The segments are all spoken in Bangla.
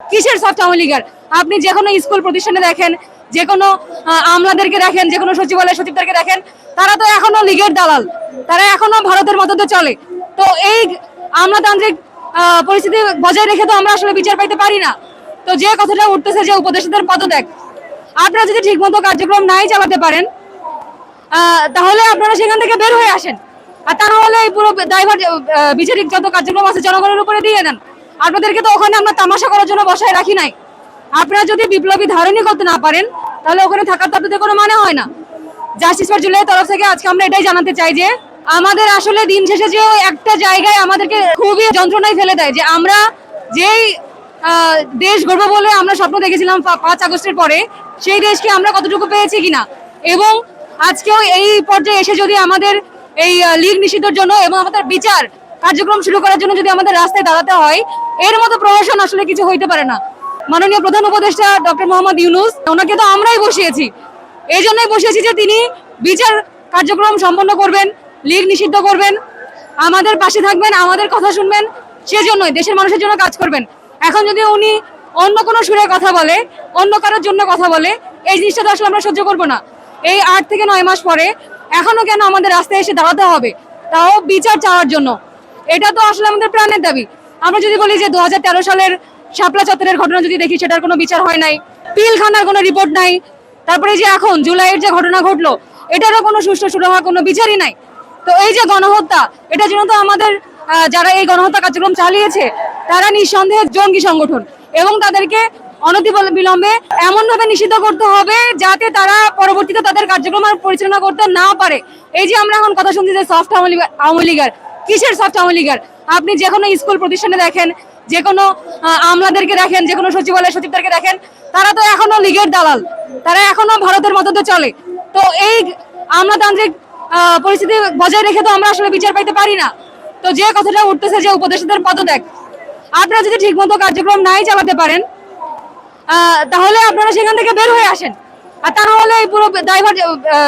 কিসের সফট আওয়ামী লীগের? আপনি যে কোনো স্কুল প্রতিষ্ঠানে দেখেন, যে কোনো আমলাদেরকে দেখেন, যে কোনো সচিবালয় সচিবদেরকে দেখেন, তারা তো এখনও লীগের দালাল। তারা এখনও ভারতের মদতে চলে। তো এই আমলাতান্ত্রিক পরিস্থিতি বজায় রেখে তো আমরা আসলে বিচার পাইতে পারি না। তো যে কথাটা উঠতেছে যে উপদেষ্টাদের পদত্যাগ, আপনারা যদি ঠিকমতো কার্যক্রম নাই চালাতে পারেন তাহলে আপনারা সেখান থেকে বের হয়ে আসেন। আর তা না হলে এই পুরো ড্রাইভার বিচারিক যত কার্যক্রম আছে জনগণের উপরে দিয়ে দেন। আপনাদেরকে তো ওখানে আমরা তামাশা করার জন্য বসায় রাখি নাই। আপনারা যদি বিপ্লবী ধারণই করতে না পারেন, তাহলে ওখানে থাকার তো আপনাদের কোনো মানে হয় না। জাস্টিস ফর জুলাই তরফ থেকে আজকে আমরা এটাই জানাতে চাই যে, আমাদের আসলে দিন শেষে যে একটা জায়গায় আমাদেরকে খুবই যন্ত্রণায় ফেলে দেয় যে, আমরা যেই দেশ গর্ব বলে আমরা স্বপ্ন দেখেছিলাম পাঁচ আগস্টের পরে, সেই দেশকে আমরা কতটুকু পেয়েছি কিনা? এবং আজকেও এই পর্যায়ে এসে যদি আমাদের এই লীগ নিষিদ্ধের জন্য এবং আমাদের বিচার কার্যক্রম শুরু করার জন্য যদি আমাদের রাস্তায় দাঁড়াতে হয়, এর মতো প্রহসন আসলে কিছু হইতে পারে না। মাননীয় প্রধান উপদেষ্টা ডক্টর মোহাম্মদ ইউনুস, ওনাকে তো আমরাই বসিয়েছি। এই জন্যই বসিয়েছি যে তিনি বিচার কার্যক্রম সম্পন্ন করবেন, লীগ নিষিদ্ধ করবেন, আমাদের পাশে থাকবেন, আমাদের কথা শুনবেন, সেজন্যই দেশের মানুষের জন্য কাজ করবেন। এখন যদি উনি অন্য কোনো সুরে কথা বলে, অন্য কারোর জন্য কথা বলে, এই জিনিসটা তো আসলে আমরা সহ্য করব না। এই আট থেকে নয় মাস পরে এখনও কেন আমাদের রাস্তায় এসে দাঁড়াতে হবে? তাও বিচার চাওয়ার জন্য। এটা তো আসলে আমাদের প্রাণের দাবি। আমরা যদি বলি যে দু হাজার তেরো সালের শাপলা চত্বরের ঘটনা যদি দেখি, সেটার কোনো বিচার হয় নাই। পিলখানার কোনো রিপোর্ট নাই। তারপরে যে এখন জুলাইয়ের যে ঘটনা ঘটলো, এটারও কোনো সুষ্ঠু হওয়ার কোনো বিচারই নাই। তো এই যে গণহত্যা এটার জন্য তো আমাদের যারা এই গণহত্যা কার্যক্রম চালিয়েছে, তারা নিঃসন্দেহে জঙ্গি সংগঠন এবং তাদেরকে অনতি বিলম্বে এমন ভাবে নিষিদ্ধ করতে হবে যাতে তারা পরবর্তীতে তাদের কার্যক্রম আর পরিচালনা করতে না পারে। এই যে আমরা এখন কথা শুনছি যে সফট আওয়ামী লীগ- আওয়ামী লীগের কিসের সফট আওয়ামী আপনি যে কোনো স্কুল প্রতিষ্ঠানে দেখেন, যে কোনো আমলাদেরকে দেখেন, যে কোনো সচিবালয় সচিবদেরকে দেখেন, তারা তো এখনও লীগের দালাল। তারা এখনও ভারতের মতো তো চলে। তো এই আমলাতান্ত্রিক পরিস্থিতি বজায় রেখে তো আমরা আসলে বিচার পাইতে পারি না। তো যে কথাটা উঠতেছে যে উপদেষ্টাদের পদত্যাগ, আপনারা যদি ঠিকমতো কার্যক্রম নাই চালাতে পারেন তাহলে আপনারা সেখান থেকে বের হয়ে আসেন। আর তা না হলে এই পুরো ড্রাইভার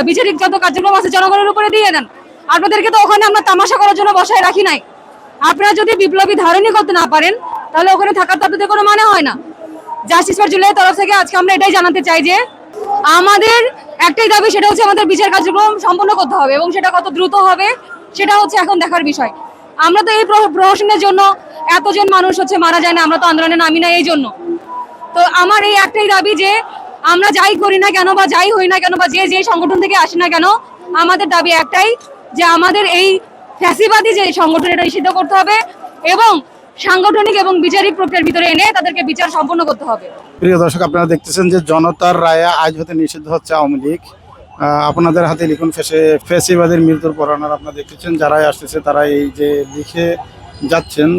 বিচারিক যত কার্যক্রম আছে জনগণের উপরে দিয়ে দেন। আপনাদেরকে তো ওখানে আমরা তামাশা করার জন্য বসায় রাখি নাই। আপনারা যদি বিপ্লবী ধারণই করতে না পারেন, তাহলে ওখানে থাকার তো আপনাদের কোনো মানে হয় না। জাস্টিস ফর জুলাই তরফ থেকে আজকে আমরা এটাই জানাতে চাই যে, আমাদের একটাই দাবি, সেটা হচ্ছে আমাদের বিচার কার্যক্রম সম্পন্ন করতে হবে এবং সেটা কত দ্রুত হবে, সেটা হচ্ছে এখন দেখার বিষয়। আমরা তো এই প্র- প্রহসনের জন্য এতজন মানুষ হচ্ছে মারা যায় না, আমরা তো আন্দোলনে নামি না এই জন্য। তো আমার এই একটাই দাবি যে, আমরা যাই করি না কেন বা যাই হই না কেন বা যে যে সংগঠন থেকে আসি না কেন, আমাদের দাবি একটাই যে আমাদের এই ফ্যাসিবাদী যে সংগঠন এটা নিষিদ্ধ করতে হবে এবং সাংগঠনিক এবং বিচারিক প্রক্রিয়ার ভিতরে এনে তাদেরকে বিচার সম্পন্ন করতে হবে। প্রিয় দর্শক আপনারা দেখতেছেন যে জনতার রায়ে আজ হতে নিষিদ্ধ হচ্ছে আওয়ামী লীগ। আপনাদের হাতে লিখুন ফেসে ফেসিবাদের মৃত্যুর পরাণার আপনারা দেখতেছেন যারাই আসতেছে তারা এই যে লিখে যাচ্ছেন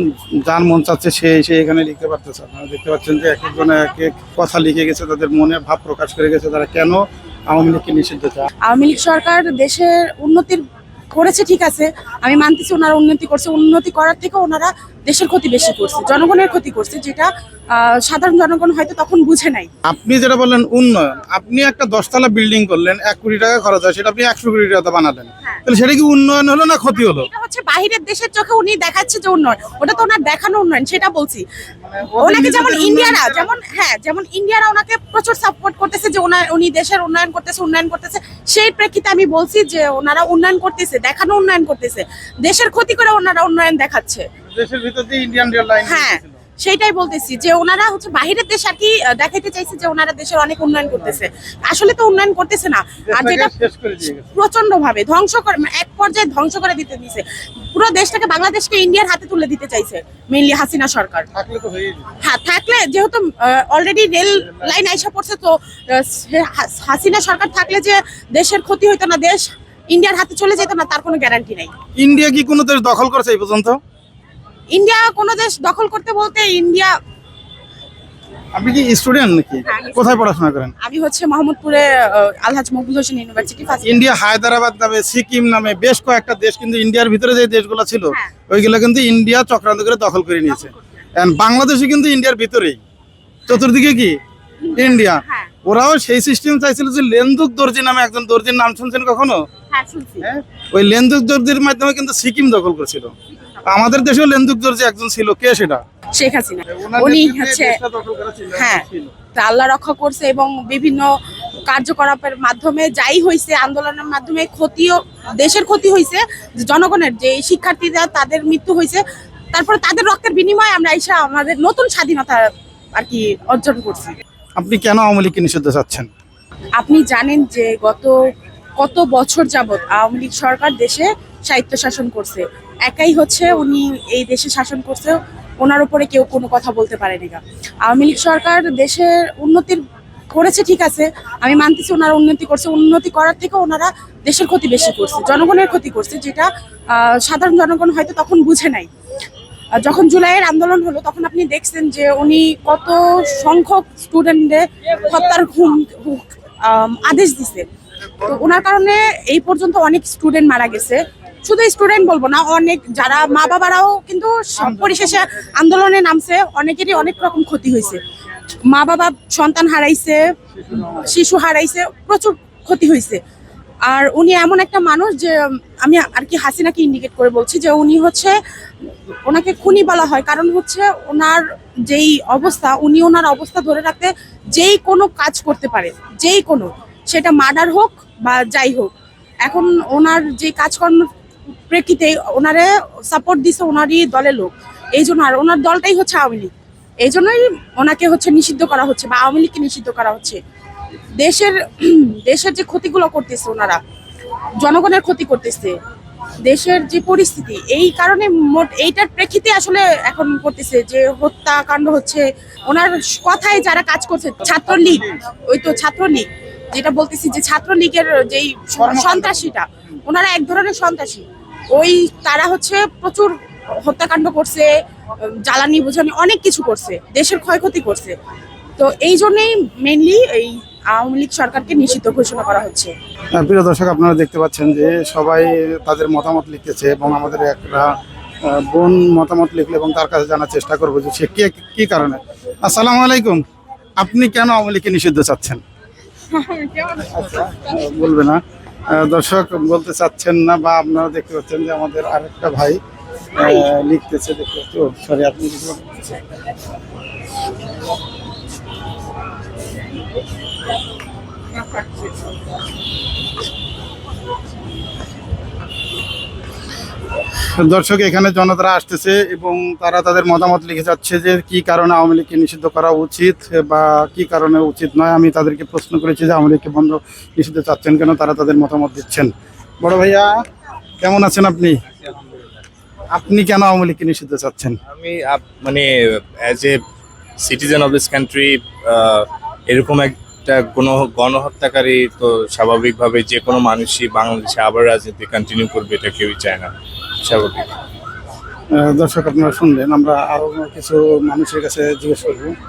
যার মন চাচ্ছে সে এসে এখানে লিখতে পারতেছে। আপনারা দেখতে পাচ্ছেন যে এক একজনে এক এক কথা লিখে গেছে তাদের মনে ভাব প্রকাশ করে গেছে তারা কেন আওয়ামী লীগকে নিষিদ্ধ চায়? আওয়ামী লীগ সরকার দেশের উন্নতির করেছে, ঠিক আছে। আমি মানতেছি ওনারা উন্নতি করছে। উন্নতি করার থেকে ওনারা দেশের ক্ষতি বেশি করছে, জনগণের ক্ষতি করছে, যেটা সাধারণ জনগণ হয়তো তখন বুঝে নাই। আপনি যেটা বললেন উন্নয়ন আপনি একটা দশতলা বিল্ডিং করলেন এক কোটি টাকা খরচ হয় সেটা আপনি একশো কোটি টাকা বানালেন। তাহলে সেটা কি উন্নয়ন হলো না ক্ষতি হলো? এটা হচ্ছে বাহিরের দেশের চোখে উনি দেখাচ্ছে যে উন্নয়ন ওটা তো ওনার দেখানো উন্নয়ন সেটা বলছি। ওনাকে যেমন ইন্ডিয়ারা যেমন হ্যাঁ যেমন ইন্ডিয়ারা ওনাকে প্রচুর সাপোর্ট করতেছে যে ওনার উনি দেশের উন্নয়ন করতেছে উন্নয়ন করতেছে। সেই প্রেক্ষিতে আমি বলছি যে ওনারা উন্নয়ন করতেছে দেখানো উন্নয়ন করতেছে। দেশের ক্ষতি করে ওনারা উন্নয়ন দেখাচ্ছে। দেশের ভিতর দিয়ে ইন্ডিয়ান রেল লাইন হ্যাঁ। সেইটাই বলতেছি যে ওনারা হচ্ছে বাহিরের দেশ আর কি দেখাইতে চাইছে যে ওনারা দেশের অনেক উন্নয়ন করতেছে। আসলে তো উন্নয়ন করতেছে না। আর যেটা প্রচণ্ড ভাবে ধ্বংস করে মানে এক পর্যায়ে ধ্বংস করে দিতে দিছে। পুরো দেশটাকে বাংলাদেশকে ইন্ডিয়ার হাতে তুলে দিতে চাইছে মেইনলি হাসিনা সরকার। হ্যাঁ থাকলে যেহেতু অলরেডি রেল লাইন আইসা পড়ছে তো হাসিনা সরকার থাকলে যে দেশের ক্ষতি হইতো না দেশ ইন্ডিয়ার হাতে চলে যেত না তার কোনো গ্যারান্টি নাই। ইন্ডিয়া কি কোনো দেশ দখল করেছে এই পর্যন্ত? ইন্ডিয়া কোনো দেশ দখল করতে বলতে ইন্ডিয়া আপনি কি স্টুডেন্ট নাকি? হ্যাঁ, কোথায় পড়াশোনা করেন? আমি হচ্ছে মোহাম্মদপুরে আলহাজ মকবুল হোসেন ইউনিভার্সিটি ইন্ডিয়া হায়দ্রাবাদ নামে সিকিম নামে বেশ কয়েকটা দেশ কিন্তু ইন্ডিয়ার ভিতরে যে দেশগুলো ছিল হ্যাঁ। ওইগুলো কিন্তু ইন্ডিয়া চক্রান্ত করে দখল করে নিয়েছে। And বাংলাদেশও কিন্তু ইন্ডিয়ার ভিতরেই। চতুর্দিকে কি? ইন্ডিয়া হ্যাঁ। ওরাও সেই সিস্টেম চাইছিল যে লেন্দুক দর্জি নামে একজন দর্জির নাম শুনছেন কখনো? শুনছি। ওই লেন্দুক দর্জির মাধ্যমে কিন্তু সিকিম দখল করেছিল। আমাদের দেশেও লেন্দুক দর্জি একজন ছিল। কে সেটা? শেখ হাসিনা। উনি হচ্ছে হ্যাঁ তা আল্লাহ রক্ষা করছে এবং বিভিন্ন কার্যকলাপের মাধ্যমে যাই হয়েছে আন্দোলনের মাধ্যমে ক্ষতিও দেশের ক্ষতি হয়েছে জনগণের যে শিক্ষার্থীরা তাদের মৃত্যু হয়েছে তারপরে তাদের রক্তের বিনিময়ে আমরা এসে আমাদের নতুন স্বাধীনতা আর কি অর্জন করছি। আপনি কেন আওয়ামী লীগকে নিষিদ্ধ চাচ্ছেন আপনি জানেন যে গত কত বছর যাবত আওয়ামী লীগ সরকার দেশে সাহিত্য শাসন করছে। একাই হচ্ছে উনি এই দেশে শাসন করছে, ওনার উপরে কেউ কোনো কথা বলতে পারেনি গা। আওয়ামী লীগ সরকার দেশের উন্নতির করেছে ঠিক আছে, আমি মানতেছি ওনারা উন্নতি করছে, উন্নতি করার থেকে ওনারা দেশের ক্ষতি বেশি করছে, জনগণের ক্ষতি করছে, যেটা সাধারণ জনগণ হয়তো তখন বুঝে নাই। যখন জুলাইয়ের আন্দোলন হলো, তখন আপনি দেখছেন যে উনি কত সংখ্যক স্টুডেন্টদের হত্যার হুম আদেশ দিছে। তো ওনার কারণে এই পর্যন্ত অনেক স্টুডেন্ট মারা গেছে। শুধু স্টুডেন্ট বলব না, অনেক যারা মা বাবারাও কিন্তু পরিশেষে আন্দোলনে নামছে, অনেকেরই অনেক রকম ক্ষতি হয়েছে। মা বাবা সন্তান হারাইছে, শিশু হারাইছে, প্রচুর ক্ষতি হয়েছে। আর উনি এমন একটা মানুষ যে, আমি আর কি হাসিনাকে ইন্ডিকেট করে বলছি যে, উনি হচ্ছে, ওনাকে খুনি বলা হয়। কারণ হচ্ছে ওনার যেই অবস্থা, উনি ওনার অবস্থা ধরে রাখতে যেই কোনো কাজ করতে পারে, যেই কোনো, সেটা মার্ডার হোক বা যাই হোক। এখন ওনার যে কাজকর্ম প্রেক্ষিতে ওনারে সাপোর্ট দিছে ওনারই দলের লোক। এই জন্য আর ওনার দলটাই হচ্ছে আওয়ামী লীগ। এই জন্যই ওনাকে হচ্ছে নিষিদ্ধ করা হচ্ছে বা আওয়ামী লীগকে নিষিদ্ধ করা হচ্ছে। দেশের দেশের যে ক্ষতিগুলো করতেছে ওনারা জনগণের ক্ষতি করতেছে দেশের যে পরিস্থিতি এই কারণে মোট এইটার প্রেক্ষিতে আসলে এখন করতেছে যে হত্যাকাণ্ড হচ্ছে ওনার কথায় যারা কাজ করছে ছাত্রলীগ ওই তো ছাত্রলীগ যেটা বলতেছি যে ছাত্রলীগের যেই সন্ত্রাসীটা ওনারা এক ধরনের সন্ত্রাসী। ওই তারা হচ্ছে প্রচুর হত্যাকাণ্ড করছে জ্বালানি বোঝানি অনেক কিছু করছে দেশের ক্ষয়ক্ষতি করছে। তো এই জন্যেই মেনলি এই আওয়ামী লীগ সরকারকে নিষিদ্ধ ঘোষণা করা হচ্ছে। আহ, প্রিয় দর্শক আপনারা দেখতে পাচ্ছেন যে সবাই তাদের মতামত লিখতেছে এবং আমাদের একটা বোন মতামত লিখলে এবং তার কাছে জানার চেষ্টা করব যে সে কে কি কারণে। আসসালামু আলাইকুম। আপনি কেন আওয়ামী লীগকে নিষিদ্ধ চাচ্ছেন? আচ্ছা, বলবে না। দর্শক বলতে চাচ্ছেন না বা আপনারা দেখতে পাচ্ছেন যে আমাদের আরেকটা ভাই লিখতেছে দেখতে পাচ্ছি সরি আপনি কিছু বলতেছেন? দর্শক, এখানে জনতারা আসতেছে এবং তারা তাদের মতামত লিখে যাচ্ছে যে কি কারণে আওয়ামী লীগকে নিষিদ্ধ করা উচিত বা কি কারণে উচিত নয়। আমি তাদেরকে প্রশ্ন করেছি যে আওয়ামী লীগকে বন্ধ নিষিদ্ধ চাচ্ছেন কেন, তারা তাদের মতামত দিচ্ছেন। বড় ভাইয়া, কেমন আছেন আপনি? আপনি কেন আওয়ামী লীগকে নিষিদ্ধ চাচ্ছেন? আমি মানে as a citizen of this country এরকম একটা গণ, গণহত্যাকারী তো স্বাভাবিকভাবে যে কোনো মানুষই বাংলাদেশে আবার রাজনীতি কন্টিনিউ করবে এটা কেউই চায় না, স্বাভাবিক। দর্শক আপনারা শুনলেন, আমরা আরও কিছু মানুষের কাছে জিজ্ঞেস করব।